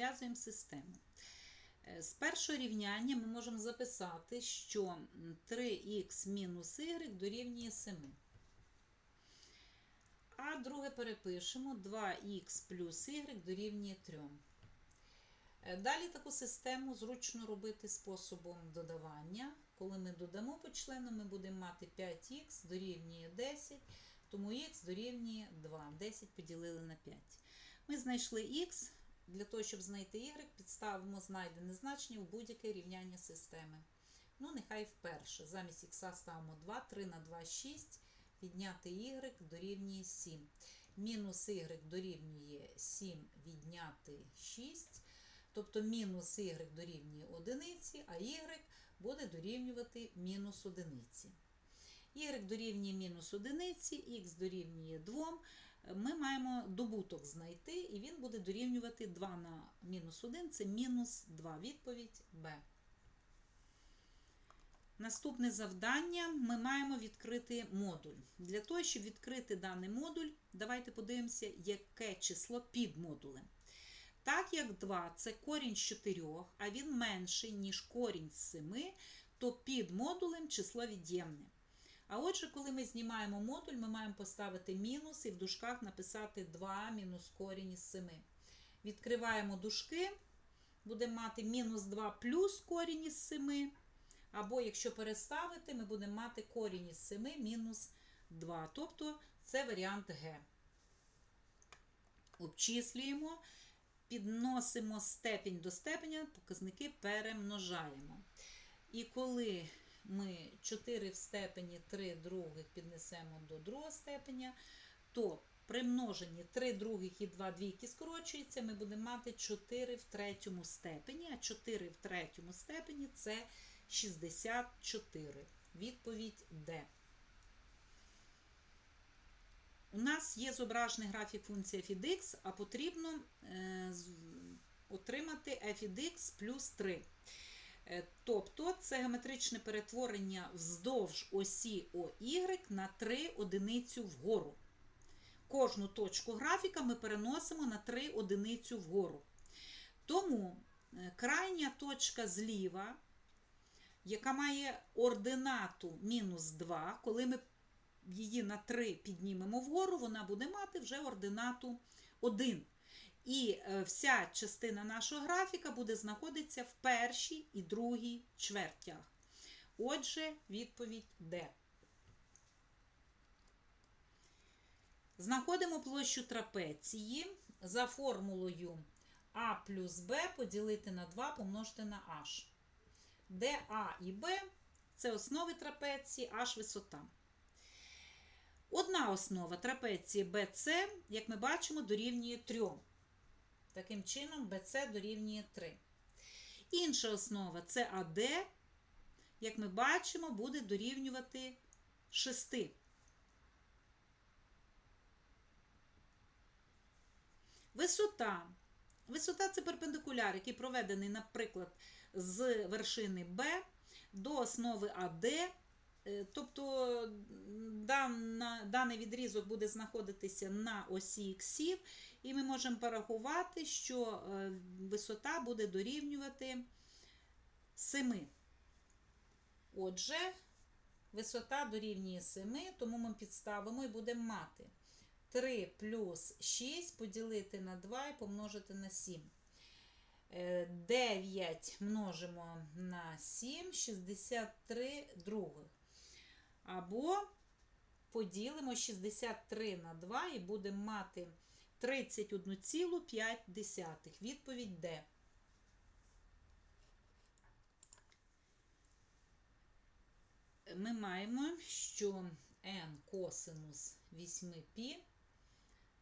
розв'язуємо систему. Е, З першого рівняння ми можемо записати, що 3х мінус y дорівнює 7. А друге перепишемо 2х плюс y дорівнює 3. Е, Далі таку систему зручно робити способом додавання. Коли ми додамо по члену, ми будемо мати 5х дорівнює 10, тому х дорівнює 2. 10 поділили на 5. Ми знайшли х. Для того, щоб знайти y, підставимо знайдене значення в будь-яке рівняння системи. Ну, нехай вперше. Замість х ставимо 2, 3 на 2 6, відняти y дорівнює 7. Мінус y дорівнює 7 відняти 6. Тобто мінус y дорівнює 1, а y буде дорівнювати мінус 1. y дорівнює мінус 1, х дорівнює 2. Ми маємо добуток знайти, і він буде дорівнювати 2 на мінус 1, це мінус 2. Відповідь Б. Наступне завдання ми маємо відкрити модуль. Для того, щоб відкрити даний модуль, давайте подивимося, яке число під модулем. Так як 2 це корінь з 4, а він менший, ніж корінь з 7, то під модулем число від'ємне. А отже, коли ми знімаємо модуль, ми маємо поставити мінус і в дужках написати 2 мінус корінь із 7. Відкриваємо дужки, будемо мати мінус 2 плюс корінь із 7. Або, якщо переставити, ми будемо мати корінь із 7 мінус 2. Тобто це варіант Г. Обчислюємо, підносимо степінь до степеня, показники перемножаємо. І коли ми 4 в степені 3 других піднесемо до другого степеня, то при множенні 3 других і 2 двійки скорочується, ми будемо мати 4 в третьому степені, а 4 в третьому степені це 64. Відповідь Д. У нас є зображений графік функції f від x, а потрібно е, отримати f від x плюс 3. Е, Тобто це геометричне перетворення вздовж осі OY на 3 одиницю вгору. Кожну точку графіка ми переносимо на 3 одиницю вгору. Тому е, крайня точка зліва, яка має ординату мінус 2, коли ми її на 3 піднімемо вгору, вона буде мати вже ординату 1. І е, вся частина нашого графіка буде знаходитися в першій і другій чвертях. Отже, відповідь Д. Знаходимо площу трапеції за формулою А плюс Б поділити на 2 помножити на H. Де А і Б це основи трапеції, H висота. Одна основа трапеції BC, як ми бачимо, дорівнює 3. Таким чином, BC дорівнює 3. Інша основа це AD, як ми бачимо, буде дорівнювати 6. Висота. Висота це перпендикуляр, який проведений, наприклад, з вершини Б до основи АД. Е, Тобто дана, даний відрізок буде знаходитися на осі іксів, і ми можемо порахувати, що е, висота буде дорівнювати 7. Отже, висота дорівнює 7, тому ми підставимо і будемо мати 3 плюс 6 поділити на 2 і помножити на 7. Е, 9 множимо на 7, 63 других. Або поділимо 63 на 2 і будемо мати 31,5. Відповідь Д. Ми маємо, що n косинус 8π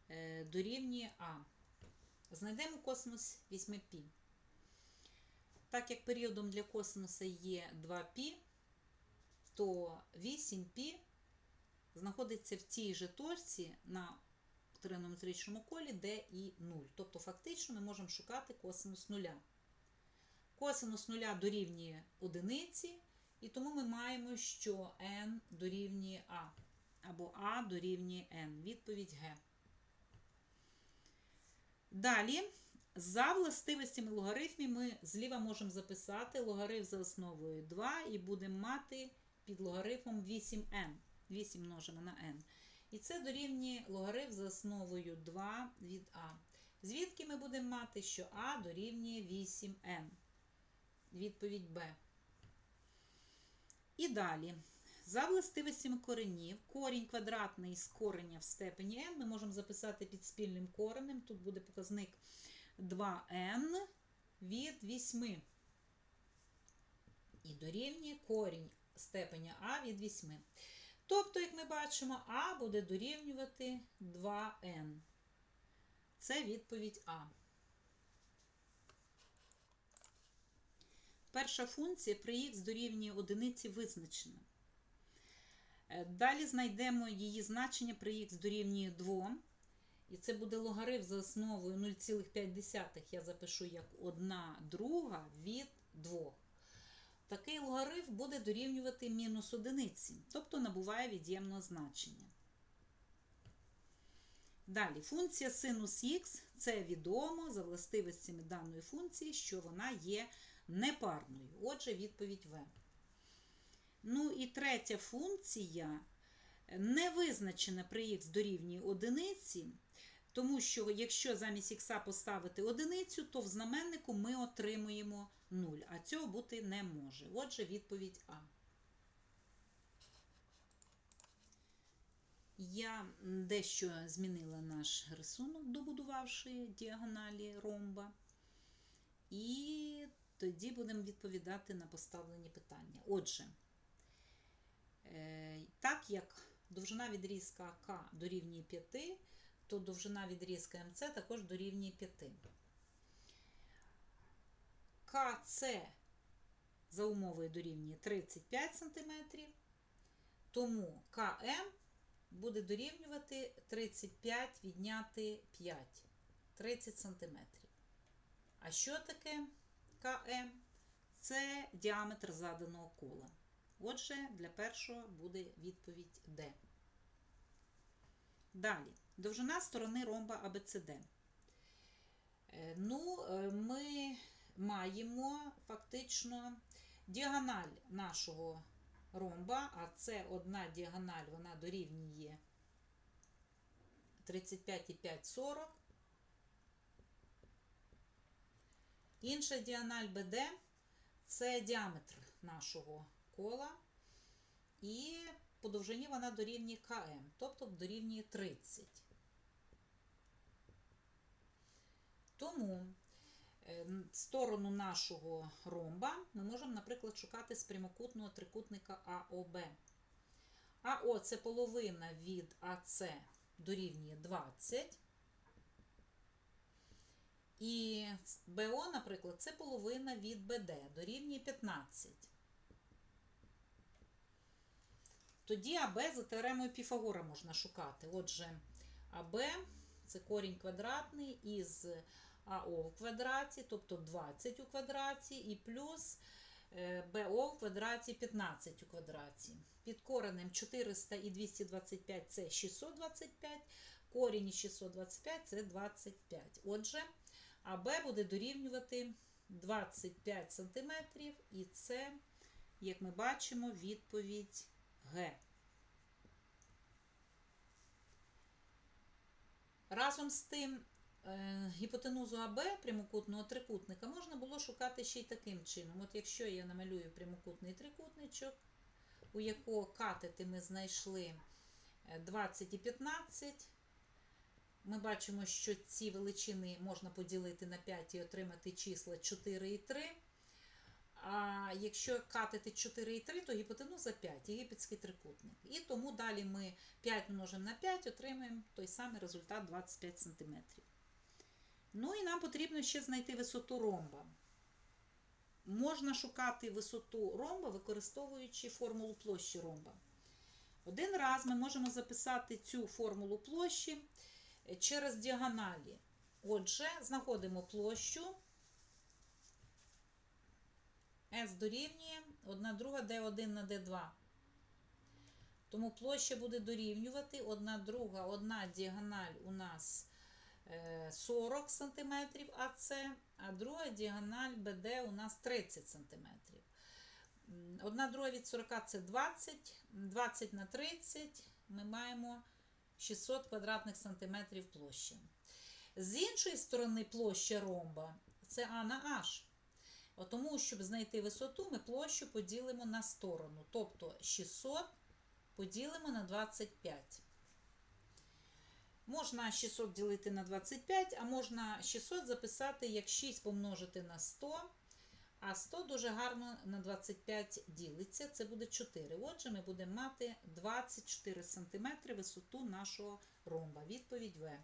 е, дорівнює А. Знайдемо косинус 8π. Так як періодом для косинуса є 2π, то 8π знаходиться в тій же точці на тригонометричному колі, де і 0. Тобто, фактично, ми можемо шукати косинус нуля. Косинус нуля дорівнює одиниці, і тому ми маємо, що n дорівнює А. Або А дорівнює n. Відповідь Г. Далі За властивостями логарифмів ми зліва можемо записати логарифм за основою 2 і будемо мати під логарифмом 8n. 8 множимо на n. І це дорівнює логарифм за основою 2 від а. Звідки ми будемо мати, що а дорівнює 8n. Відповідь Б. І далі. За властивостями коренів, корінь квадратний з кореня в степені n ми можемо записати під спільним коренем. Тут буде показник 2n від 8. І дорівнює корінь степеня а від 8. Тобто, як ми бачимо, а буде дорівнювати 2n. Це відповідь А. Перша функція при х дорівнює одиниці визначена. Е, Далі знайдемо її значення при х дорівнює 2. І це буде логарифм за основою 0,5. Я запишу як 1 друга від 2. Такий логарифм буде дорівнювати мінус одиниці, тобто набуває від'ємного значення. Далі, функція синус х це відомо за властивостями даної функції, що вона є непарною. Отже, відповідь В. Ну і третя функція не визначена при х дорівнює одиниці, тому що якщо замість х поставити одиницю, то в знаменнику ми отримуємо 0, а цього бути не може. Отже, відповідь А. Я дещо змінила наш рисунок, добудувавши діагоналі ромба. І тоді будемо відповідати на поставлені питання. Отже, е, так як довжина відрізка К дорівнює 5, то довжина відрізка МЦ також дорівнює 5. КЦ за умовою дорівнює 35 см, тому КМ буде дорівнювати 35 відняти 5, 30 см. А що таке КМ? Це діаметр заданого кола. Отже, для першого буде відповідь Д. Далі, довжина сторони ромба АБЦД. Е, Ну, е, ми маємо фактично діагональ нашого ромба, а це одна діагональ, вона дорівнює 35,5 40. Інша діагональ БД це діаметр нашого кола. І по довжині вона дорівнює КМ, тобто дорівнює 30. Тому е, сторону нашого ромба ми можемо, наприклад, шукати з прямокутного трикутника АОБ. АО це половина від АС дорівнює 20. І БО, наприклад, це половина від БД дорівнює 15. Тоді АБ за теоремою Піфагора можна шукати. Отже, АБ це корінь квадратний із АО в квадраті, тобто 20 у квадраті, і плюс БО в квадраті 15 у квадраті. Під коренем 400 і 225 це 625, корінь із 625 це 25. Отже, АБ буде дорівнювати 25 см, і це, як ми бачимо, відповідь Г. Разом з тим, е, гіпотенузу АБ прямокутного трикутника можна було шукати ще й таким чином. От якщо я намалюю прямокутний трикутничок, у якого катети ми знайшли 20 і 15, ми бачимо, що ці величини можна поділити на 5 і отримати числа 4 і 3. А якщо катити 4 і 3, то гіпотенуза 5, єгипетський трикутник. І тому далі ми 5 множимо на 5, отримаємо той самий результат 25 см. Ну і нам потрібно ще знайти висоту ромба. Можна шукати висоту ромба, використовуючи формулу площі ромба. Один раз ми можемо записати цю формулу площі через діагоналі. Отже, знаходимо площу. S дорівнює 1 друга D1 на D2. Тому площа буде дорівнювати 1 друга, одна діагональ у нас е, 40 см АЦ, а друга діагональ БД у нас 30 см. Одна друга від 40 це 20, 20 на 30 ми маємо 600 квадратних сантиметрів площі. З іншої сторони площа ромба це А на H. Тому, щоб знайти висоту, ми площу поділимо на сторону. Тобто 600 поділимо на 25. Можна 600 ділити на 25, а можна 600 записати як 6 помножити на 100. А 100 дуже гарно на 25 ділиться. Це буде 4. Отже, ми будемо мати 24 см висоту нашого ромба. Відповідь В.